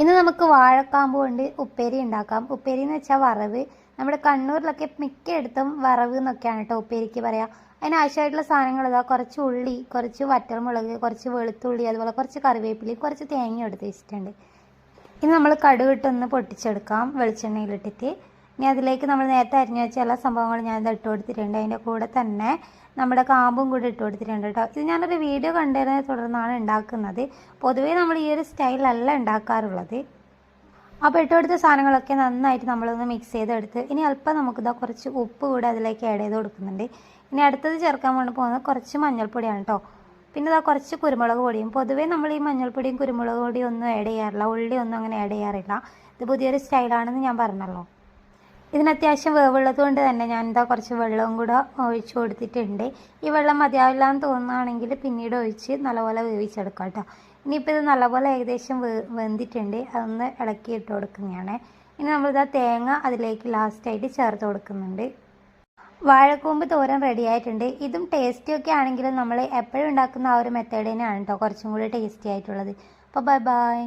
ഇന്ന് നമുക്ക് വാഴക്കാമ്പ് കൊണ്ട് ഉപ്പേരി ഉണ്ടാക്കാം. ഉപ്പേരി എന്ന് വെച്ചാൽ വറവ്. നമ്മുടെ കണ്ണൂരിലൊക്കെ മിക്കയിടത്തും വറവ് എന്നൊക്കെയാണ് കേട്ടോ ഉപ്പേരിക്ക് പറയാം. അതിനാവശ്യമായിട്ടുള്ള സാധനങ്ങൾ ഇതാ. കുറച്ച് ഉള്ളി കുറച്ച് വറ്റൽമുളക് കുറച്ച് വെളുത്തുള്ളി അതുപോലെ കുറച്ച് കറിവേപ്പിലി കുറച്ച് തേങ്ങ എടുത്ത് വെച്ചിട്ടുണ്ട്. ഇനി നമ്മൾ കടുകിട്ടൊന്ന് പൊട്ടിച്ചെടുക്കാം വെളിച്ചെണ്ണയിലിട്ടിട്ട്. ഇനി അതിലേക്ക് നമ്മൾ നേരത്തെ അരിഞ്ഞു വെച്ച എല്ലാ സംഭവങ്ങളും ഞാൻ ഇത് ഇട്ട് കൊടുത്തിട്ടുണ്ട്. അതിന്റെ കൂടെ തന്നെ നമ്മുടെ കാമ്പും കൂടി ഇട്ട് കൊടുത്തിട്ടുണ്ട് കേട്ടോ. ഇത് ഞാനൊരു വീഡിയോ കണ്ടതിനെ തുടർന്നാണ് ഉണ്ടാക്കുന്നത്. പൊതുവേ നമ്മൾ ഈ ഒരു സ്റ്റൈലല്ല ഉണ്ടാക്കാറുള്ളത്. അപ്പോൾ ഇട്ട് കൊടുത്ത സാധനങ്ങളൊക്കെ നന്നായിട്ട് നമ്മളൊന്ന് മിക്സ് ചെയ്തെടുത്ത് ഇനി അല്പം നമുക്കിതാ കുറച്ച് ഉപ്പ് കൂടെ അതിലേക്ക് ആഡ് ചെയ്ത് കൊടുക്കുന്നുണ്ട്. ഇനി അടുത്തത് ചേർക്കാൻ വേണ്ടി പോകുന്നത് കുറച്ച് മഞ്ഞൾപ്പൊടിയാണ് കേട്ടോ. പിന്നെ ഇതാ കുറച്ച് കുരുമുളക് പൊടിയും. പൊതുവേ നമ്മൾ ഈ മഞ്ഞൾപ്പൊടിയും കുരുമുളക് പൊടിയും ഒന്നും ആഡ് ചെയ്യാറില്ല. ഉള്ളി ഒന്നും അങ്ങനെ ആഡ് ചെയ്യാറില്ല. ഇത് പുതിയൊരു സ്റ്റൈലാണെന്ന് ഞാൻ പറഞ്ഞല്ലോ. ഇതിന് അത്യാവശ്യം വേവുള്ളത് കൊണ്ട് തന്നെ ഞാൻ എന്താ കുറച്ച് വെള്ളവും കൂടെ ഒഴിച്ചു കൊടുത്തിട്ടുണ്ട്. ഈ വെള്ളം മതിയാവില്ല എന്ന് തോന്നുകയാണെങ്കിൽ പിന്നീട് ഒഴിച്ച് നല്ലപോലെ വേവിച്ചെടുക്കാം കേട്ടോ ഇനിയിപ്പോൾ ഇത് നല്ലപോലെ ഏകദേശം വെന്തിട്ടുണ്ട്. അതൊന്ന് ഇളക്കി ഇട്ട് കൊടുക്കുന്നതാണ് ഇനി നമ്മളിതാ തേങ്ങ അതിലേക്ക് ലാസ്റ്റായിട്ട് ചേർത്ത് കൊടുക്കുന്നുണ്ട്. വാഴക്കൂമ്പ് തോരൻ റെഡി ആയിട്ടുണ്ട്. ഇതും ടേസ്റ്റി ഒക്കെ ആണെങ്കിലും നമ്മൾ എപ്പോഴും ഉണ്ടാക്കുന്ന ആ ഒരു മെത്തേഡ് തന്നെയാണ് കേട്ടോ കുറച്ചും കൂടി ടേസ്റ്റി ആയിട്ടുള്ളത്. അപ്പോൾ ബൈ ബൈ